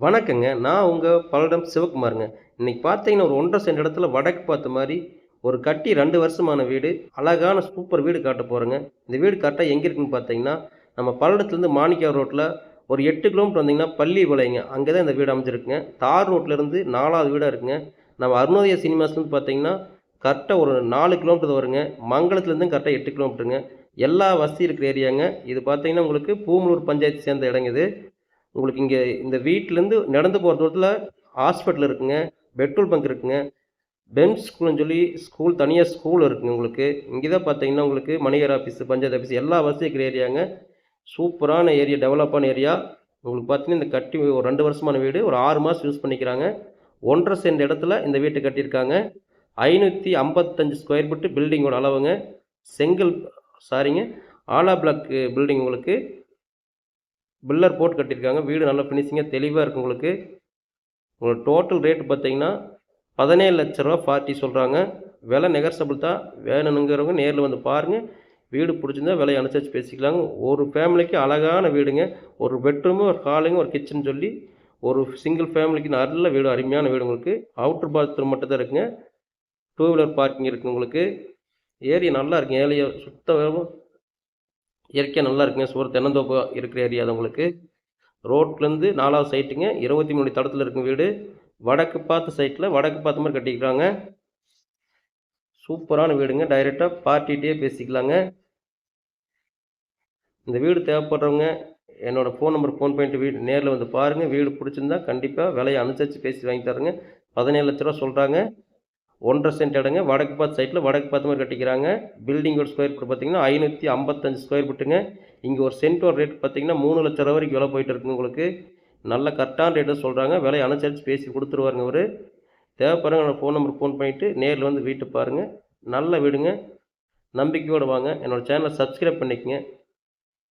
வணக்கங்க. நான் உங்கள் பல்லடம் சிவகுமாருங்க. இன்னைக்கு பார்த்தீங்கன்னா ஒரு ஒன்றரை சென்ட் இடத்துல வடக்கு பார்த்த மாதிரி ஒரு கட்டி ரெண்டு வருஷமான வீடு அழகான சூப்பர் வீடு காட்ட போகிறேங்க இந்த வீடு கரெக்டாக எங்கே இருக்குன்னு பார்த்தீங்கன்னா நம்ம பல்லடத்துலேருந்து மாணிக்கா ரோட்டில் ஒரு எட்டு கிலோமீட்டர் வந்தீங்கன்னா பள்ளி விளையங்க அங்கே தான் இந்த வீடு அமைஞ்சிருக்குங்க. தார் ரோட்லேருந்து நாலாவது வீடாக இருக்குங்க. நம்ம அருணோதய சினிமாஸ்லேருந்து பார்த்தீங்கன்னா கரெக்டாக ஒரு நாலு கிலோமீட்டர் வருங்க. மங்களத்துலேருந்து கரெக்டாக எட்டு கிலோமீட்டருங்க. எல்லா வசதி இருக்கிற ஏரியாங்க. இது பார்த்தீங்கன்னா உங்களுக்கு பூமலூர் பஞ்சாயத்து சேர்ந்த இடங்க இது. உங்களுக்கு இங்கே இந்த வீட்டிலேருந்து நடந்து போகிற தூரத்தில் ஹாஸ்பிட்டல் இருக்குங்க பெட்ரோல் பங்க் இருக்குங்க பென்ஸ் ஸ்கூல்னு சொல்லி ஸ்கூல் தனியாக ஸ்கூல் இருக்குங்க உங்களுக்கு. இங்கே தான் பார்த்தீங்கன்னா உங்களுக்கு மணிகர் ஆஃபீஸ் பஞ்சாயத்து ஆஃபீஸ் எல்லா வசதி இருக்கிற ஏரியாங்க சூப்பரான ஏரியா டெவலப்பான ஏரியா உங்களுக்கு பார்த்தீங்கன்னா இந்த கட்டி ஒரு ரெண்டு வருஷமான வீடு ஒரு ஆறு மாதம் யூஸ் பண்ணிக்கிறாங்க. ஒன்றரை சென்ட் இடத்துல இந்த வீட்டை கட்டியிருக்காங்க. ஐநூற்றி ஐம்பத்தஞ்சு ஸ்கொயர் ஃபீட்டு பில்டிங்கோட அளவுங்க. செங்கல் சாரிங்க ஆலா பிளாக் பில்டிங் உங்களுக்கு. பில்லர் போட்டு கட்டியிருக்காங்க. வீடு நல்லா ஃபினிஷிங்காக தெளிவாக இருக்குது உங்களுக்கு. உங்களுக்கு டோட்டல் ரேட் பார்த்தீங்கன்னா பதினேழு லட்ச ரூபா பார்ட்டி சொல்கிறாங்க விலை நெகர்சபிள் தான். வேணுங்கிறவங்க நேரில் வந்து பாருங்கள் வீடு பிடிச்சிருந்தா விலையை அனுசரித்து பேசிக்கலாங்க. ஒரு ஃபேமிலிக்கு அழகான வீடுங்க. ஒரு பெட்ரூமு ஒரு ஹாலுங்க ஒரு கிச்சன் சொல்லி ஒரு சிங்கிள் ஃபேமிலிக்கு நல்ல வீடு அருமையான வீடு உங்களுக்கு. அவுட்டர் பாத்ரூம் மட்டும் தான் இருக்குங்க. டூ வீலர் பார்க்கிங் இருக்குது உங்களுக்கு. ஏரியா நல்லா இருக்குங்க. ஏரியா சுத்தமாக இயற்கையாக நல்லா இருக்குங்க. சுவர் தென்னந்தோப்பு இருக்கிற ஏரியா அது உங்களுக்கு. ரோட்லேருந்து நாலாவது சைட்டுங்க இருபத்தி மூணு தடத்தில் இருக்கும் வீடு. வடக்கு பார்த்த சைட்டில் வடக்கு பார்த்த மாதிரி கட்டிக்கிறாங்க சூப்பரான வீடுங்க. டைரெக்டாக பார்ட்டிகிட்டே பேசிக்கலாங்க. இந்த வீடு தேவைப்படுறவங்க என்னோடய ஃபோன் நம்பர் ஃபோன் பண்ணிட்டு வீடு நேரில் வந்து பாருங்கள் வீடு பிடிச்சிருந்தா கண்டிப்பாக விலையை அனுசரித்து பேசி வாங்கி தரேங்க. பதினேழு லட்ச ரூபா சொல்கிறாங்க ஒன்றரை சென்ட் இடங்க வடக்கு பார்த்து சைட்டில் வடக்கு பார்த்த மாதிரி கட்டிக்கிறாங்க. பில்டிங்கோட ஸ்கொயர் ஃபீட் பார்த்தீங்கன்னா ஐநூற்றி ஐம்பத்தஞ்சு ஸ்கொயர் ஃபீட்டுங்க இங்கே ஒரு சென்ட்டோட ரேட் பார்த்தீங்கன்னா மூணு லட்ச ரூபா வரைக்கும் விலை போயிட்டு இருக்குங்க உங்களுக்கு. நல்ல கரெக்டான ரேட்டை சொல்கிறாங்க விலை அனுசரித்து பேசி கொடுத்துருவாருங்க அவர். தேவைப்படுறவங்க என்னோடய ஃபோன் நம்பர் ஃபோன் பண்ணிவிட்டு நேரில் வந்து வீட்டை பாருங்கள் நல்ல வீடுங்க. நம்பிக்கையோடு வாங்க. என்னோடய சேனலை சப்ஸ்கிரைப் பண்ணிக்கங்க.